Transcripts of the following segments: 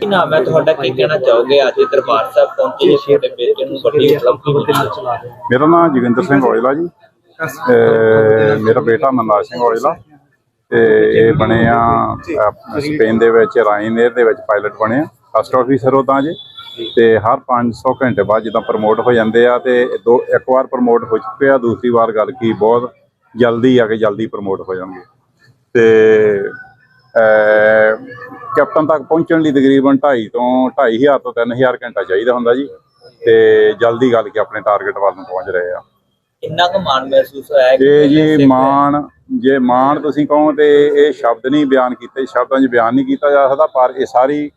ਕੀ ਨਾਮ ਹੈ ਤੁਹਾਡਾ? ਕੀ ਕਹਿਣਾ ਚਾਹੋਗੇ? ਅੱਜ ਦਰਬਾਰ ਸਾਹਿਬ ਪਹੁੰਚੇ ਜੀ ਤੁਹਾਡੇ ਬੇਟੇ ਨੂੰ ਵੱਡੀ ਉਪਲਬਧੀ ਮਿਲੀ। ਮੇਰਾ ਨਾਮ ਜੋਗਿੰਦਰ ਸਿੰਘ ਔਜਲਾ ਜੀ। ਮੇਰਾ ਬੇਟਾ ਮਨਰਾਜ ਸਿੰਘ ਔਜਲਾ। ਤੇ ਇਹ ਬਣੇ ਆ ਸਪੇਨ ਦੇ ਵਿੱਚ ਰਾਈਨੇਰ ਦੇ ਵਿੱਚ ਪਾਇਲਟ ਬਣੇ ਆ। ਫਸਟ ਆਫੀਸਰ ਉਹ ਤਾਂ ਜੀ। ਤੇ ਹਰ 500 ਘੰਟੇ ਬਾਅਦ ਜਿੱਦਾਂ ਪ੍ਰਮੋਟ ਹੋ ਜਾਂਦੇ ਆ, ਤੇ ਦੋ, ਇੱਕ ਵਾਰ ਪ੍ਰਮੋਟ ਹੋ ਚੁੱਕੇ ਆ, ਦੂਸਰੀ ਵਾਰ ਗੱਲ ਕੀ ਬਹੁਤ ਜਲਦੀ ਆ ਕੇ ਜਲਦੀ ਪ੍ਰਮੋਟ ਹੋ ਜਾਣਗੇ। ਤੇ ਕੈਪਟਨ ਤੱਕ ਪਹੁੰਚਣ ਲਈ ਤਕਰੀਬਨ 2.5 ਤੋਂ 2500 ਤੋਂ 3000 ਘੰਟਾ ਚਾਹੀਦਾ ਹੁੰਦਾ ਜੀ। ਤੇ ਜਲਦੀ ਗੱਲ ਕੇ ਆਪਣੇ ਟਾਰਗੇਟ ਵੱਲ ਨੂੰ ਪਹੁੰਚ ਰਹੇ ਆ। ਕਿੰਨਾ ਕੁ ਮਾਣ ਮਹਿਸੂਸ ਹੋਇਆ ਜੀ ਸਿੱਖ- ਮਾਣ ਜੇ ਮਾਣ ਤੁਸੀਂ ਕਹੋ ਤੇ ਇਹ ਸ਼ਬਦ ਨਹੀਂ ਬਿਆਨ ਕੀਤੇ ਸ਼ਬਦਾਂ 'ਚ ਬਿਆਨ ਨਹੀਂ ਕੀਤਾ ਜਾ ਸਕਦਾ ਪਰ ਇਹ ਸਾਰੀ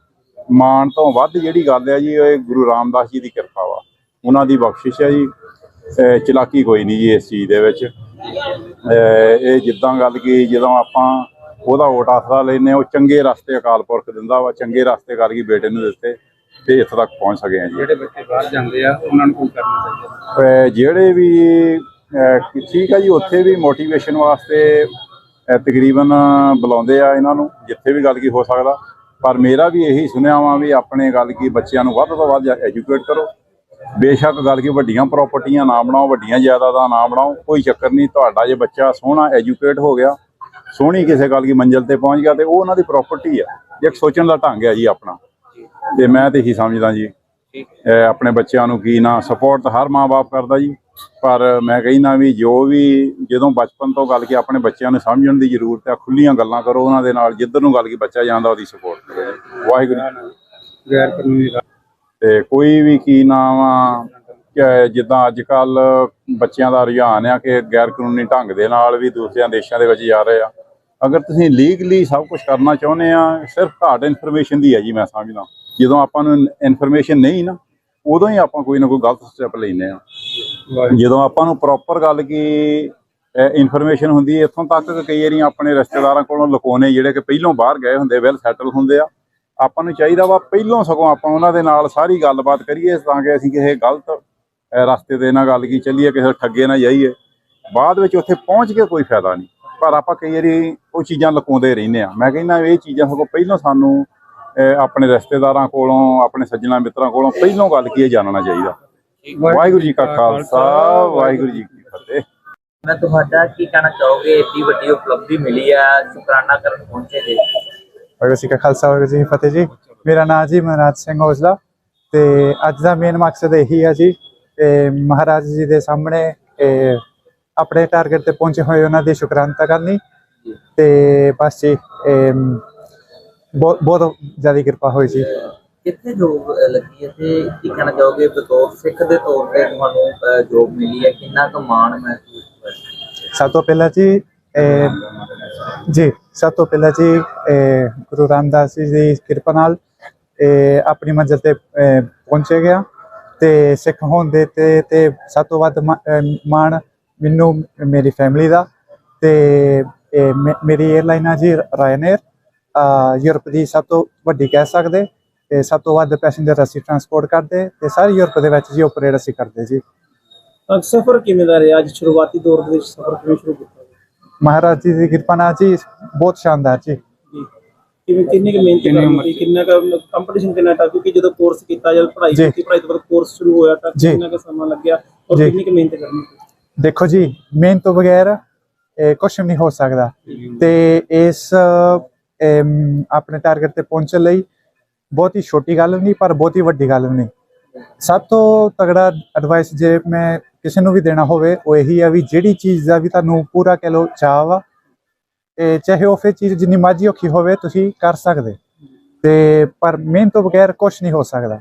ਮਾਣ ਤੋਂ ਵੱਧ ਜਿਹੜੀ ਗੱਲ ਹੈ ਜੀ ਇਹ ਗੁਰੂ ਰਾਮਦਾਸ ਜੀ ਦੀ ਕਿਰਪਾ ਵਾ। ਉਹਨਾਂ ਦੀ ਬਖਸ਼ਿਸ਼ ਹੈ ਜੀ। ਚਲਾਕੀ ਕੋਈ ਨਹੀਂ ਜੀ ਇਸ ਚੀਜ਼ ਦੇ ਵਿੱਚ। ਇਹ ਜਿੱਦਾਂ ਗੱਲ ਕੀ ਜਦੋਂ ਆਪਾਂ ਉਹਦਾ ਓਟ ਆਸਰਾ ਲੈਨੇ ਉਹ ਚੰਗੇ ਰਸਤੇ ਅਕਾਲ ਪੁਰਖ ਦਿੰਦਾ ਵਾ ਚੰਗੇ ਰਸਤੇ ਕਰ ਗਈ ਬੇਟੇ ਨੂੰ ਦਿੱਤੇ ਤੇ ਇੱਥੇ ਤੱਕ ਪਹੁੰਚ ਸਕੇ ਆ ਜੀ। ਜਿਹੜੇ ਬੱਚੇ ਬਾਹਰ ਜਾਂਦੇ ਆ ਉਹਨਾਂ ਨੂੰ ਕੀ ਕਰਨਾ ਚਾਹੀਦਾ? ਜਿਹੜੇ ਵੀ ਠੀਕ ਆ ਜੀ ਉੱਥੇ ਵੀ ਮੋਟੀਵੇਸ਼ਨ ਵਾਸਤੇ ਤਕਰੀਬਨ ਬੁਲਾਉਂਦੇ ਆ ਇਹਨਾਂ ਨੂੰ ਜਿੱਥੇ ਵੀ ਗੱਲ ਕੀ ਹੋ ਸਕਦਾ। ਪਰ ਮੇਰਾ ਵੀ ਇਹੀ ਸੁਣਿਆ ਵਾ ਵੀ ਆਪਣੇ ਗੱਲ ਕੀ ਬੱਚਿਆਂ ਨੂੰ ਵੱਧ ਤੋਂ ਵੱਧ ਐਜੂਕੇਟ ਕਰੋ। ਬੇਸ਼ੱਕ ਗੱਲ ਕੀ ਵੱਡੀਆਂ ਪ੍ਰਾਪਰਟੀਆਂ ਨਾ ਬਣਾਓ ਵੱਡੀਆਂ ਜਾਇਦਾਦਾਂ ਨਾ ਬਣਾਓ ਕੋਈ ਚੱਕਰ ਨਹੀਂ ਤੁਹਾਡਾ ਜੇ ਬੱਚਾ ਸੋਹਣਾ ਐਜੂਕੇਟ ਹੋ ਗਿਆ ਸੋਹਣੀ ਕਿਸੇ ਗੱਲ ਕੀ ਮੰਜ਼ਿਲ ਤੇ ਪਹੁੰਚ ਗਿਆ ਤੇ ਉਹ ਉਹਨਾਂ ਦੀ ਪ੍ਰਾਪਰਟੀ ਆ। ਇੱਕ ਸੋਚਣ ਦਾ ਢੰਗ ਹੈ ਜੀ ਆਪਣਾ। ਤੇ ਮੈਂ ਤੇ ਇਹੀ ਸਮਝਦਾ ਜੀ। ਆਪਣੇ ਬੱਚਿਆਂ ਨੂੰ ਕੀ ਨਾ ਸਪੋਰਟ ਤਾਂ ਹਰ ਮਾਂ-ਬਾਪ ਕਰਦਾ ਜੀ। ਪਰ ਮੈਂ ਕਹਿੰਦਾ ਵੀ ਜੋ ਵੀ ਜਦੋਂ ਬਚਪਨ ਤੋਂ ਗੱਲ ਕੀ ਆਪਣੇ ਬੱਚਿਆਂ ਨੂੰ ਸਮਝਣ ਦੀ ਜ਼ਰੂਰਤ ਹੈ ਖੁੱਲੀਆਂ ਗੱਲਾਂ ਕਰੋ ਉਹਨਾਂ ਦੇ ਨਾਲ ਜਿੱਧਰ ਨੂੰ ਗੱਲ ਕੀ ਬੱਚਾ ਜਾਂਦਾ ਉਹਦੀ ਸਪੋਰਟ ਕਰੋ ਜੀ। ਵਾਹਿਗੁਰੂ ਗੈਰ ਕਾਨੂੰਨੀ ਤੇ ਕੋਈ ਵੀ ਕੀ ਨਾਮ ਆ ਕਿ ਜਿੱਦਾਂ ਅੱਜ ਕੱਲ ਬੱਚਿਆਂ ਦਾ ਰੁਝਾਨ ਆ ਕਿ ਗੈਰ ਕਾਨੂੰਨੀ ਢੰਗ ਦੇ ਨਾਲ ਵੀ ਦੂਸਰਿਆਂ ਦੇਸ਼ਾਂ ਦੇ ਵਿੱਚ ਜਾ ਰਹੇ ਆ। ਅਗਰ ਤੁਸੀਂ ਲੀਗਲੀ ਸਭ ਕੁਝ ਕਰਨਾ ਚਾਹੁੰਦੇ ਆ ਸਿਰਫ ਘਾਟ ਇਨਫੋਰਮੇਸ਼ਨ ਦੀ ਹੈ ਜੀ ਮੈਂ ਸਮਝਦਾ। ਜਦੋਂ ਆਪਾਂ ਨੂੰ ਇਨਫੋਰਮੇਸ਼ਨ ਨਹੀਂ ਨਾ ਉਦੋਂ ਹੀ ਆਪਾਂ ਕੋਈ ਨਾ ਕੋਈ ਗਲਤ ਸਟੈਪ ਲੈਂਦੇ ਆ। ਜਦੋਂ ਆਪਾਂ ਨੂੰ ਪ੍ਰੋਪਰ ਗੱਲ ਕੀ ਇਨਫੋਰਮੇਸ਼ਨ ਹੁੰਦੀ ਹੈ ਇੱਥੋਂ ਤੱਕ ਕਿ ਕਈ ਵਾਰੀ ਆਪਣੇ ਰਿਸ਼ਤੇਦਾਰਾਂ ਕੋਲੋਂ ਲੁਕਾਉਣੇ ਜਿਹੜੇ ਕਿ ਪਹਿਲੋਂ ਬਾਹਰ ਗਏ ਹੁੰਦੇ ਵੈਲ ਸੈਟਲ ਹੁੰਦੇ ਆ। ਆਪਾਂ ਨੂੰ ਚਾਹੀਦਾ ਵਾ ਪਹਿਲੋਂ ਸਗੋਂ ਆਪਾਂ ਉਹਨਾਂ ਦੇ ਨਾਲ ਸਾਰੀ ਗੱਲਬਾਤ ਕਰੀਏ ਤਾਂ ਕਿ ਅਸੀਂ ਕਿਸੇ ਗਲਤ ਰਸਤੇ ਦੇ ਨਾਲ ਗੱਲ ਕੀ ਚੱਲੀਏ ਕਿਸੇ ਠੱਗੇ ਨਾ ਜਾਈਏ। ਬਾਅਦ ਵਿੱਚ ਉੱਥੇ ਪਹੁੰਚ ਕੇ ਕੋਈ ਫਾਇਦਾ ਨਹੀਂ। ਪਰ ਆਪਾਂ ਕਈ ਵਾਰੀ ਉਹ ਚੀਜ਼ਾਂ ਲੁਕਾਉਂਦੇ ਰਹਿੰਦੇ ਆ ਮੈਂ ਕਹਿੰਦਾ ਇਹ ਚੀਜ਼ਾਂ ਸਗੋਂ ਪਹਿਲੋਂ ਸਾਨੂੰ ਆਪਣੇ ਰਿਸ਼ਤੇਦਾਰਾਂ ਕੋਲੋਂ ਆਪਣੇ ਸੱਜਣਾ ਮਿੱਤਰਾਂ ਕੋਲੋਂ ਪਹਿਲੋਂ ਗੱਲ ਕੀ ਜਾਣਨਾ ਚਾਹੀਦਾ। ਵਾਹਿਗੁਰੂ ਜੀ ਕਾ ਖਾਲਸਾ ਵਾਹਿਗੁਰੂ ਜੀ ਕੀ ਫਤਿਹ। ਮੈਂ ਤੁਹਾਡਾ ਕੀ ਕਹਿਣਾ ਚਾਹੋਗੇ? ਏਡੀ ਵੱਡੀ ਉਪਲਬਧੀ ਮਿਲੀ ਹੈ ਸ਼ੁਕਰਾਨਾ ਕਰਨ ਪਹੁੰਚੇ ਜੀ। ਵਾਹਿਗੁਰੂ ਜੀ ਕਾ ਖਾਲਸਾ ਵਾਹਿਗੁਰੂ ਜੀ ਕੀ ਫਤਿਹ ਜੀ। ਮੇਰਾ ਨਾਮ ਜੀ ਮਨਰਾਜ ਸਿੰਘ ਔਜਲਾ ਤੇ ਅੱਜ ਦਾ ਮੇਨ ਮਕਸਦ ਇਹੀ ਹੈ ਜੀ ਕਿ ਮਹਾਰਾਜ ਜੀ ਦੇ ਸਾਹਮਣੇ ਇਹ ਆਪਣੇ ਟਾਰਗੇਟ ਤੇ ਪਹੁੰਚੇ ਹੋਏ ਉਹਨਾਂ ਦੀ ਸ਼ੁਕਰਾਨਤਾ ਕਰਨੀ। ਤੇ ਬਸ ਜੀ ਬਹੁਤ ਬਹੁਤ ਜ਼ਿਆਦਾ ਕਿਰਪਾ ਹੋਈ ਜੀ। ਕਿੱਥੇ ਜੋਬ ਲੱਗੀ ਹੈ ਤੇ ਕੀ ਕਹਿਣਾ ਚਾਹੋਗੇ? ਬਤੌਰ ਸਿੱਖ ਦੇ ਤੌਰ ਤੇ ਤੁਹਾਨੂੰ ਜੋਬ ਮਿਲੀ ਹੈ। ਕਿੰਨਾ ਕੁ ਮਾਣ ਮਹਿਸੂਸ ਹੋਇਆ? ਸਭ ਤੋਂ ਪਹਿਲਾਂ ਜੀ ਜੀ ਸਭ ਤੋਂ ਪਹਿਲਾਂ ਜੀ ਗੁਰੂ ਰਾਮਦਾਸ ਜੀ ਦੀ ਕਿਰਪਾ ਨਾਲ ਇਹ ਆਪਣੀ ਮੰਜ਼ਿਲ ਤੇ ਪਹੁੰਚੇ ਗਿਆ। ਤੇ ਸਿੱਖ ਹੋਣ ਦੇ ਤੇ ਤੇ ਸਭ ਤੋਂ ਵੱਧ ਮਾਣ ਮੈਨੂੰ ਮੇਰੀ ਫੈਮਿਲੀ ਦਾ ਤੇ ਮੇਰੀ 에ਅਰਲਾਈਨ ਆ ਜੀ ਰਾਇਨੇਰ ਯੂਰਪ ਦੀ ਸਭ ਤੋਂ ਵੱਡੀ ਕਹਿ ਸਕਦੇ ਤੇ ਸਭ ਤੋਂ ਵੱਧ ਪੈਸੇਂਜਰ ਅਸੀਂ ਟਰਾਂਸਪੋਰਟ ਕਰਦੇ ਤੇ ਸਾਰੇ ਯੂਰਪ ਦੇ ਵਿੱਚ ਜੀ ਆਪਰੇਟ ਅਸੀਂ ਕਰਦੇ ਜੀ। ਸਫ਼ਰ ਕਿਵੇਂ ਦਾ ਰਿਹਾ? ਅੱਜ ਸ਼ੁਰੂਆਤੀ ਦੌਰ ਦੇ ਵਿੱਚ ਸਫ਼ਰ ਕਿਵੇਂ ਸ਼ੁਰੂ ਕੀਤਾ? ਮਹਾਰਾਜ ਜੀ ਦੀ ਕਿਰਪਾ ਨਾਲ ਜੀ ਬਹੁਤ ਸ਼ਾਨਦਾਰ ਜੀ। ਜੀ। ਕਿਵੇਂ ਕਿੰਨੀ ਕੁ ਮਿਹਨਤ ਕਰਨੀ ਕਿੰਨਾ ਕੁ ਕੰਪੀਟੀਸ਼ਨ ਕਿੰਨਾ ਟਾ ਕਿਉਂਕਿ ਜਦੋਂ ਕੋਰਸ ਕੀਤਾ ਜਦ ਪੜ੍ਹਾਈ। ਕੀਤੀ ਪੜ੍ਹਾਈ ਤੋਂ ਬਾਅਦ ਕੋਰਸ ਸ਼ੁਰੂ ਹੋਇਆ ਤਾਂ। ਕਿੰਨਾ ਕੁ ਸਮਾਂ ਲੱਗਿਆ? ਔਰ। ਕਿੰਨੀ ਕੁ ਮਿਹਨਤ ਕਰਨੀ ਪਈ? ਦੇਖੋ ਜੀ ਮਿਹਨਤ ਤੋਂ ਬਗੈਰ ਇਹ ਕੁਝ ਨਹੀਂ ਹੋ ਸਕਦਾ। ਤੇ ਇਸ ਆਪਣੇ ਟਾਰਗੇਟ ਤੇ ਪਹੁੰਚਣ ਲਈ ਬਹੁਤ ਹੀ ਛੋਟੀ ਗੱਲ ਨਹੀਂ, ਪਰ ਬਹੁਤ ਹੀ ਵੱਡੀ ਗੱਲ ਨਹੀਂ। ਸਭ ਤੋਂ ਤਗੜਾ ਐਡਵਾਈਸ ਜੇ ਮੈਂ ਕਿਸੇ ਨੂੰ ਵੀ ਦੇਣਾ ਹੋਵੇ, ਉਹ ਇਹੀ ਆ ਵੀ ਜਿਹੜੀ ਚੀਜ਼ ਦਾ ਵੀ ਤੁਹਾਨੂੰ ਪੂਰਾ ਕਹਿ ਲਓ ਚਾਹ ਵਾ, ਇਹ ਚਾਹੇ ਉਹ ਫਿਰ ਚੀਜ਼ ਜਿੰਨੀ ਮਰਜ਼ੀ ਔਖੀ ਹੋਵੇ, ਤੁਸੀਂ ਕਰ ਸਕਦੇ। ਤੇ ਪਰ ਮਿਹਨਤ ਤੋਂ ਬਗੈਰ ਕੁਝ ਨਹੀਂ ਹੋ ਸਕਦਾ।